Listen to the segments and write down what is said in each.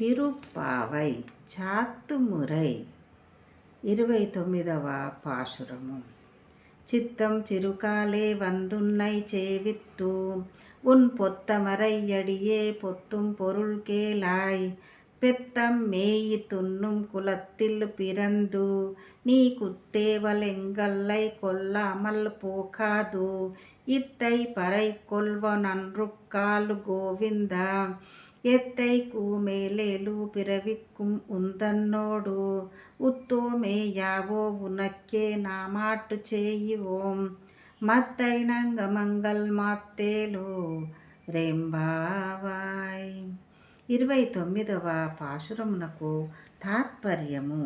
తిరుప్పావై చాత్తుమురై ఇరవై తొమ్మిదవ పాశురము చిత్తం చిరుకాలే வந்துன்னை சேவித்து உன் பொத்தமரையடியே பொத்தும் பொருள் கேளாய் பெத்தம் மேயி துண்ணும் குலத்தில் பிறந்து நீ குத்தேவலெங்கல்லை கொல்லாமல் போகாது இத்தை பறை கொள்வனன்றுக்கால் கோவிந்தா எத்தைக்கு ఉందన్నోడు பிறவிக்கும் యావో ఉనక్కే నా உனக்கே చేయి ఓం మత్తైనంగ మంగల్ మాత్తేలో రేంబావాయ్ ఇరవై తొమ్మిదవ పాశురమునకు తాత్పర్యము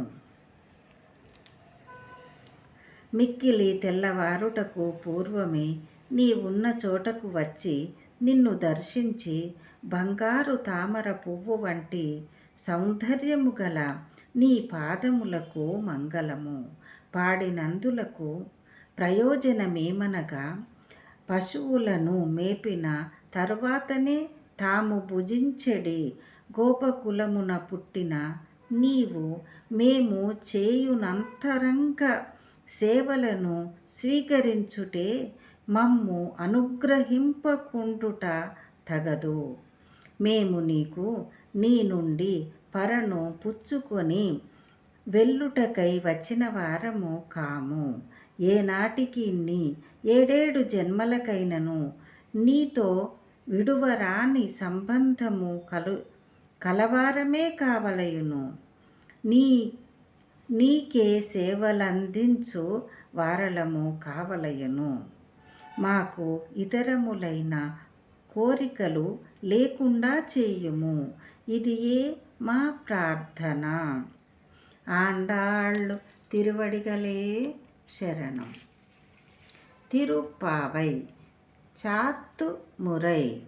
మిక్కిలి తెల్లవారుటకు పూర్వమే నీ ఉన్న చోటకు వచ్చి నిన్ను దర్శించి బంగారు తామర పువ్వు వంటి సౌందర్యము గల నీ పాదములకు మంగళము. పాడినందులకు ప్రయోజనమేమనగా పశువులను మేపిన తరువాతనే తాము భుజించెడి గోపకులమున పుట్టిన నీవు మేము చేయునంతరంగ సేవలను స్వీకరించుటే మమ్ము అనుగ్రహింపకుండుట తగదు. మేము నీకు నీ నుండి పరను పుచ్చుకొని వెల్లుటకై వచ్చిన వారము కాము. ఏనాటికి నీ ఏడేడు జన్మలకైనను నీతో విడువరాని సంబంధము కలు కలవారమే కావలయును. నీ నీకే సేవలందించు వారలము కావలయను. మాకు ఇతరములైన కోరికలు లేకుండా చేయుము. ఇది ఏ మా ప్రార్థన? ఆండాళ్ళు తిరువడిగలే శరణం. తిరుప్పావై చాత్తు మురై